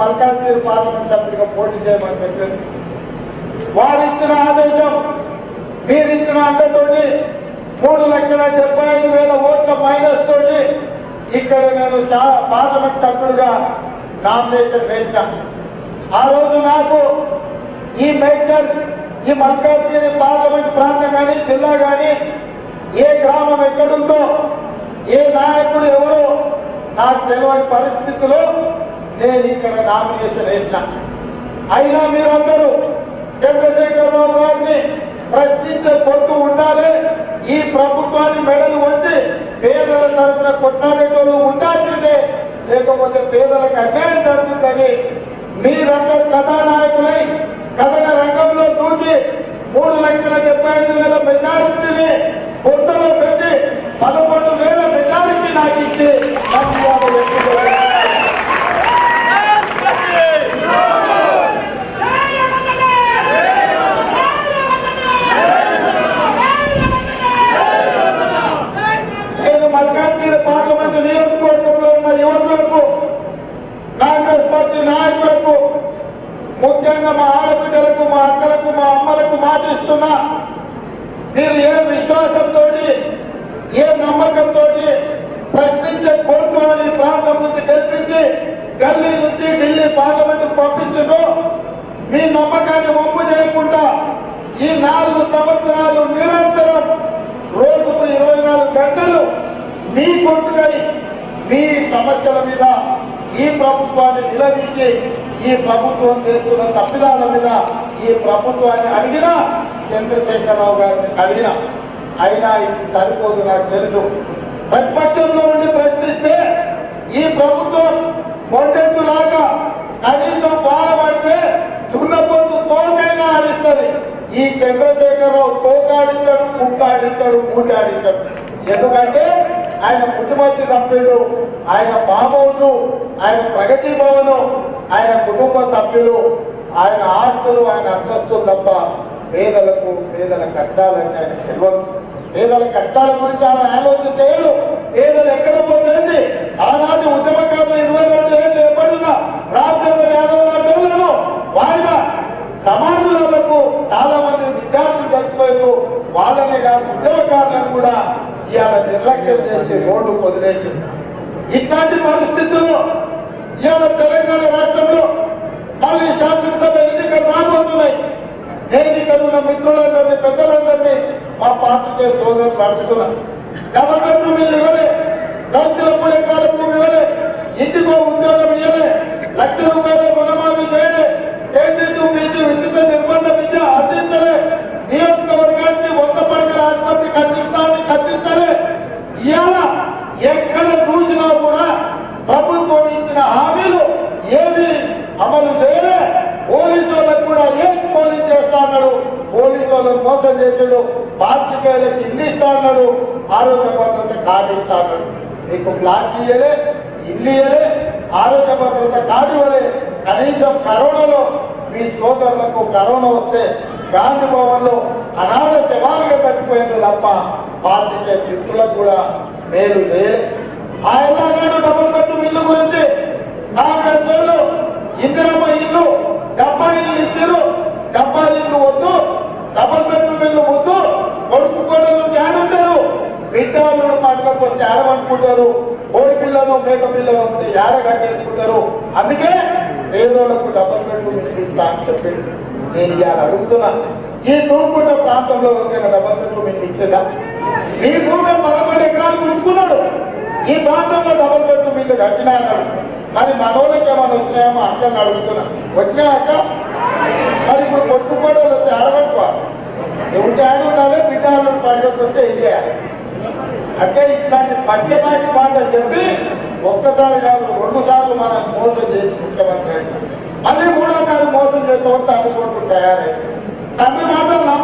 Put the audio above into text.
Malkajgiri parliament సభ్యుడిగా పోటీ చేయమని చెప్పారు వారు ఇచ్చిన ఆదేశం మీరు ఇచ్చిన అండతోటి మూడు లక్షల డెబ్బై ఐదు వేల ఓట్ల మైనస్ తోటి ఇక్కడ నేను పార్లమెంట్ సభ్యుడిగా నామినేషన్ వేసిన. ఆ రోజు నాకు ఈ మేడ్చల్ ఈ మల్కాజ్గిరి పార్లమెంట్ ప్రాంతం కానీ జిల్లా కానీ ఏ గ్రామం ఎక్కడుందో ఏ నాయకుడు ఎవరో నాకు తెలియని పరిస్థితిలో నేను ఇక్కడ నామినేషన్ వేసిన అయినా మీరందరూ చంద్రశేఖరరావు గారిని ప్రశ్నించే పొత్తు ఉండాలి. ఈ ప్రభుత్వాన్ని మెడలు వచ్చి పేదల తరఫున కొట్లాడేటోళ్ళు ఉండాల్సిందే. లేకపోతే పేదలకు అన్యాయం జరుగుతుందని మీరందరూ కథానాయకులై కథన రంగంలో దూకి మూడు లక్షల డెబ్బై ఐదు వేల మెజారిటీని పొత్తులో పెట్టి పదకొండు వేల మెజారిటీ నాకు ఇచ్చి నాకు ఇవాళ వ్యక్తిగతంగా నేను మల్కాజ్గిరి పార్లమెంట్ నియోజకవర్గంలో ఉన్న యువకులకు కాంగ్రెస్ పార్టీ నాయకులకు ముఖ్యంగా మా ఆడబిడ్డలకు మా అక్కలకు మా అమ్మలకు మాటిస్తున్నా మీరు ఏ విశ్వాసంతో ఏ నమ్మకంతో ప్రశ్నించే కోర్టు అని ప్రాంతం నుంచి గెలిపించి గల్లీ నుంచి ఢిల్లీ పార్లమెంట్ పంపించిందో మీ నమ్మకాన్ని వంపు చేయకుండా ఈ నాలుగు సంవత్సరాలు నిరంతరం రోజుకు ఇరవై నాలుగు గంటలు మీ కొట్టుకై మీ సమస్యల మీద ఈ ప్రభుత్వాన్ని నిలదీసి ఈ ప్రభుత్వం చేస్తున్న తప్పిదాల మీద ఈ ప్రభుత్వాన్ని అడిగినా చంద్రశేఖరరావు గారిని అడిగినా అయినా ఇది సరిపోదు నాకు తెలుసు. ప్రతిపక్షంలో ఉండి ప్రశ్నిస్తే ఈ ప్రభుత్వం మొండెత్తులాగా కనీసం బాధపడితే దున్నపోతు తోకైనా ఆడిస్తుంది ఈ చంద్రశేఖరరావు తోకాడించాడు కుట్టాడించడు కూటాడించడు ఎందుకంటే ఆయన ముఖ్యమంత్రి తప్పిడు ఆయన మామూలు ఆయన ప్రగతి భవను ఆయన కుటుంబ సభ్యులు ఆయన ఆస్తులు ఆయన అంతస్తులు తప్ప పేదలకు పేదల కష్టాలంటే ఆయన తెలియదు పేదల కష్టాల గురించి ఆయన ఆలోచన చేయరు పేదలు ఎక్కడ పోతుంది ఆనాటి ఉద్యమకారులు ఇరవై రెండు ఏళ్ళు ఎప్పుడున్నా రాజ్యాంగ యాదవులను వాయిదా సమాజాలకు చాలా మంది విద్యార్థులు చచ్చిపోయారు వాళ్ళనే కాదు ఉద్యమకారులను కూడా ఇవాళ నిర్లక్ష్యం చేసి రోడ్డు వదిలేసింది. ఇట్లాంటి పరిస్థితుల్లో ఇవాళ తెలంగాణ రాష్ట్రంలో మళ్ళీ శాసనసభ ఎన్నికలు రాబోతున్నాయి. నేను ఇక్కడ ఉన్న మిత్రులందరినీ పెద్దలందరినీ మా పార్టీకే సోదరులు అడుగుతున్నా గవర్నమెంట్ మీరు ఇవ్వలే రైతులకు ఎక్కడ భూమి ఇవ్వలే ఇంటికో ఉద్యోగం ఇవ్వలే లక్ష రూపాయలు రుణమాఫీ ఇవాళ ఎక్కడ చూసినా కూడా ప్రభుత్వం ఇచ్చిన హామీలు ఏమి అమలు చేయలే. పోలీసు వాళ్ళకు కూడా ఏం పోలీస్ చేస్తా అన్నాడు? పోలీసు వాళ్ళని మోసం చేసాడు. పాత్రికేయులకు ఇల్లు ఇస్తా అన్నాడు. ఆరోగ్య భద్రత కార్డు ఇస్తా అన్నాడు. మీకు ప్లాట్ ఇయ్యలే ఇల్లు ఇయ్యలే ఆరోగ్య భద్రత కార్డు ఇవ్వలే. కనీసం కరోనాలో మీ సోదరులకు కరోనా వస్తే గాంధీ భవన్లో అనాథ శవాలుగా చచ్చిపోయింది తప్ప పాటించే మిత్రులకు కూడా మేలు లేదు ఆ ఎల్లాడు డబుల్ బెడ్రూమ్ ఇల్లు గురించి కాంగ్రెస్ ఇందిరమ్మ ఇల్లు డెబ్బై ఇల్లు ఇచ్చారు. డెబ్బై ఇల్లు వద్దు డబుల్ బెడ్రూమ్ ఇల్లు వద్దు. కొడుకు కోడలు ఉంటారు. బిడ్డలు పంటలకు వస్తే ఆడమనుకుంటారు కోడి పిల్లలు మేక పిల్లలు వస్తే ఏడ కట్టేసుకుంటారు అందుకే పేదోళ్ళకు డబుల్ బెడ్రూమ్ ఇల్లు ఇస్తా అని చెప్పి నేను ఇవాళ అడుగుతున్నా. ఈ తూర్పుట ప్రాంతంలో ఎవరికైనా డబుల్ బెడ్రూమ్ మీకు ఇచ్చేదా? ఈ భూమి పదకొండు ఎకరాలు కొనుక్కున్నాడు ఈ ప్రాంతంలో డబల్ బెడ్రూమ్ ఇల్లు కట్టినా అన్నాడు మరి మనోళ్ళకి ఏమైనా వచ్చినాయేమో అక్కని అడుగుతున్నా. వచ్చినాయి అక్క? మరి ఇప్పుడు కొట్టుకోవడం వచ్చి ఆడబట్టుకోవాలి ఉంటే ఆడి ఉండాలి బిడ్డలు వస్తే ఏం చేయాలి అంటే ఇట్లాంటి పద్యపాటి మాటలు చెప్పి ఒక్కసారి కాదు రెండు సార్లు మనం మోసం చేసి ముఖ్యమంత్రి మళ్ళీ మూడోసారి మోసం చేస్తామంటే అనుకుంటూ తయారై తండ్రి మాత్రం